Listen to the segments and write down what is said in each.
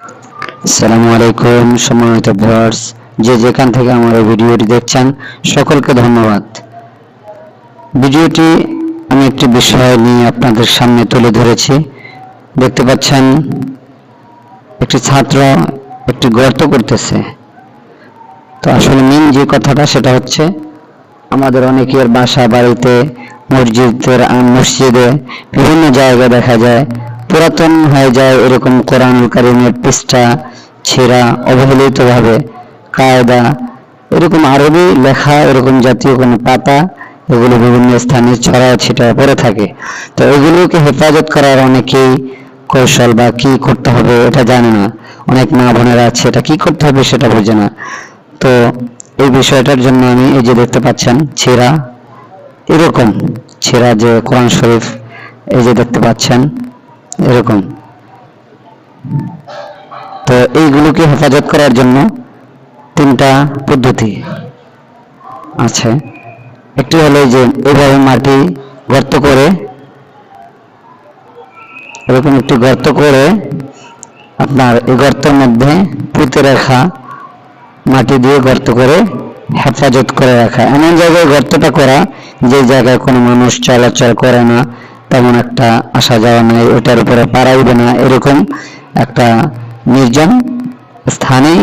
আসসালামু আলাইকুম, সম্মানিত ভিউয়ার্স। যে যেখান থেকে আমার ভিডিওটি দেখছেন, সকলকে ধন্যবাদ। ভিডিওটি আমি একটি বিষয় নিয়ে আপনাদের সামনে তুলে ধরেছি। দেখতে পাচ্ছেন, একটি ছাত্র একটি গর্ত করতেছে। তো আসলে মেন যে কথাটা, সেটা হচ্ছে, আমাদের অনেকের বাসা, বাড়িতে, মসজিদের মসজিদে বিভিন্ন জায়গায় দেখা যায়। পুরাতন হয়ে যায় এরকম কোরআন কারিমের পৃষ্ঠা, ছেঁড়া, অবহেলিতভাবে, কায়দা, এরকম আরবি লেখা, এরকম জাতীয় কোনো পাতা, এগুলো বিভিন্ন স্থানে ছড়া ছিটা পড়ে থাকে। তো এগুলোকে হেফাজত করার অনেকেই কৌশল বা কি করতে হবে এটা জানে না। অনেক মা বোনেরা আছে, এটা কি করতে হবে সেটা বোঝে না। তো এই বিষয়টার জন্য আমি এই যে দেখতে পাচ্ছেন, ছেঁড়া, এরকম ছেঁড়া যে কোরআন শরীফ, এই যে দেখতে পাচ্ছেন এরকম। তো এইগুলোকে হেফাজত করার জন্য তিনটা পদ্ধতি আছে। একটি হলো যে এভাবে মাটি গর্ত করে, এরকম একটি গর্ত করে আপনার এই গর্তের মধ্যে পুঁতে রাখা, মাটি দিয়ে গর্ত করে হেফাজত করে রাখা। এমন জায়গায় গর্তটা করা যে জায়গায় কোনো মানুষ চলাচল করে না তেমন একটা আসা যাওয়া নাই ওটার উপরে পাড়াইবে না, এরকম একটা নির্জন স্থানেই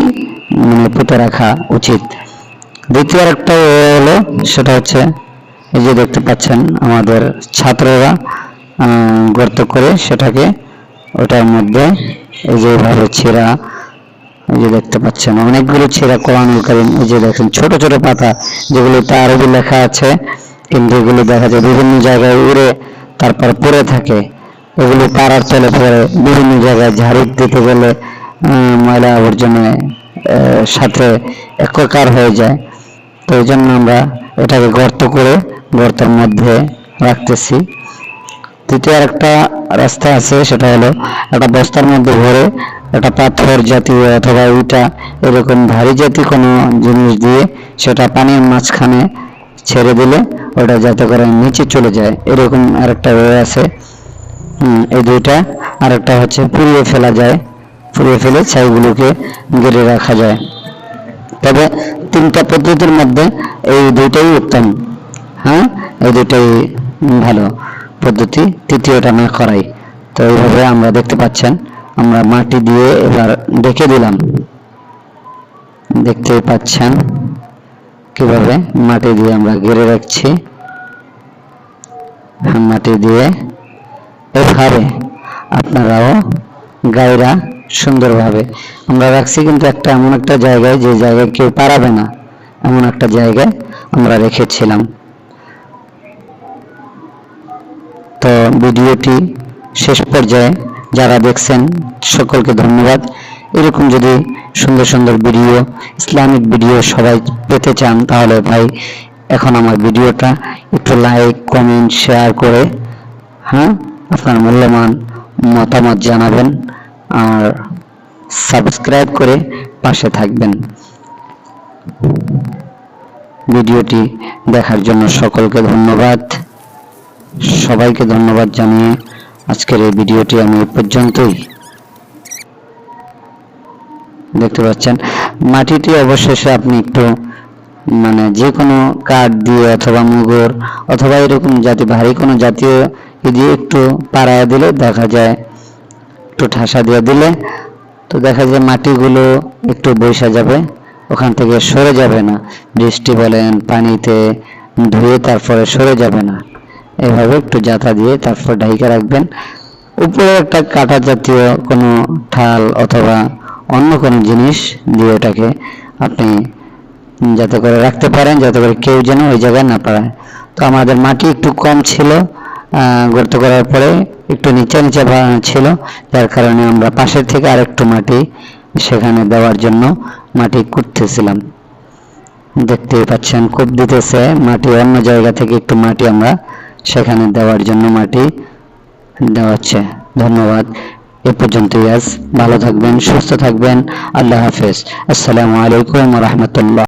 মানে পুঁতে রাখা উচিত। দ্বিতীয় একটা হলো, সেটা হচ্ছে, এই যে দেখতে পাচ্ছেন আমাদের ছাত্ররা গর্ত করে সেটাকে ওটার মধ্যে এই যে এইভাবে ছেঁড়া, এই যে দেখতে পাচ্ছেন, অনেকগুলো ছেঁড়া কোরআনুল কারিম এই যে দেখেন, ছোট ছোট পাতা, যেগুলোতে আরবি লেখা আছে, কিন্তু এগুলো দেখা যায় বিভিন্ন জায়গায় উড়ে তারপর পড়ে থাকে। এগুলো পাড়ার তলে পড়ে বিভিন্ন জায়গায় ঝাড়ু দিতে গেলে ময়লা আবর্জনায় আহ, সাথে একাকার হয়ে যায়। তো এই জন্য আমরা এটাকে গর্ত করে গর্তের মধ্যে রাখতেছি। তৃতীয় আরেকটা রাস্তা আছে সেটা হলো একটা বস্তার মধ্যে ভরে একটা পাথর জাতীয় অথবা ইটা এরকম ভারী জাতীয় কোনো জিনিস দিয়ে সেটা পানির মাঝখানে ছেড়ে দিলে ওটা যাতে করে নিচে চলে যায়। এরকম আরেকটা ওয়ে আছে। এই দুইটা। আরেকটা হচ্ছে পুড়িয়ে ফেলা যায়। পুড়িয়ে ফেলে ছাইগুলোকে গেড়ে রাখা যায়। তবে তিনটা পদ্ধতির মধ্যে এই দুইটাই উত্তম। হ্যাঁ? এই দুইটাই ভালো পদ্ধতি। তৃতীয়টা না করাই। তো এইভাবে আমরা দেখতে পাচ্ছেন, আমরা মাটি দিয়ে এবার ডেকে দিলাম। দেখতেই পাচ্ছেন। কীভাবে মাটি দিয়ে আমরা ঘিরে রাখছি? মাটি দিয়ে। এভাবে আপনারাও গায়রা সুন্দরভাবে, আমরা রাখছি কিন্তু একটা এমন একটা জায়গায়, যে জায়গায় কেউ পারাবে না, এমন একটা জায়গায় আমরা রেখেছিলাম। তো ভিডিওটি শেষ পর্যায়ে যারা দেখছেন, সকলকে ধন্যবাদ। এরকম যদি সুন্দর সুন্দর ভিডিও ইসলামিক ভিডিও সবাই পেতে চান, তাহলে ভাই এখন আমার ভিডিওটা একটু লাইক কমেন্ট শেয়ার করে হ্যাঁ? আপনার মূল্যবান মতামত জানাবেন আর সাবস্ক্রাইব করে পাশে থাকবেন। ভিডিওটি দেখার জন্য সকলকে ধন্যবাদ। সবাইকে ধন্যবাদ জানিয়ে আজকের এই ভিডিওটি আমি পর্যন্তই। দেখতে পাচ্ছেন। মাটিটি অবশেষে আপনি একটু মানে যে কোনো কাঠ দিয়ে অথবা মুগুর অথবা এরকম জাতি, ভারী কোনো জাতীয় দিয়ে একটু পাড়ায় দিলে দেখা যায়, একটু ঠাসা দিয়ে দিলে তো দেখা যায় মাটিগুলো একটু বৈশা যাবে, ওখান থেকে সরে যাবে না। বৃষ্টি বলেন, পানিতে ধুয়ে তারপরে সরে যাবে না। এভাবে একটু জাতা দিয়ে তারপর ঢাইকা রাখবেন। উপরে একটা কাটা জাতীয় কোনো ঠাল অথবা অন্য কোনো জিনিস দিয়ে ওটাকে আপনি যাতে করে রাখতে পারেন, যাতে করে কেউ যেন ওই জায়গায় না পায় তো আমাদের মাটি একটু কম ছিল গর্ত করার পরে একটু নিচে নিচে ছিল, যার কারণে আমরা পাশের থেকে আরেকটু মাটি সেখানে দেওয়ার জন্য মাটি কুটতেছিলাম। দেখতেই পাচ্ছেন, কূপ দিতেছে মাটি, অন্য জায়গা থেকে একটু মাটি আমরা সেখানে দেওয়ার জন্য মাটি দেওয়া হচ্ছে ধন্যবাদ। এ পর্যন্তই আজ। ভালো থাকবেন সুস্থ থাকবেন। আল্লাহ হাফেজ। আসসালামু আলাইকুম রহমতুল্লাহ।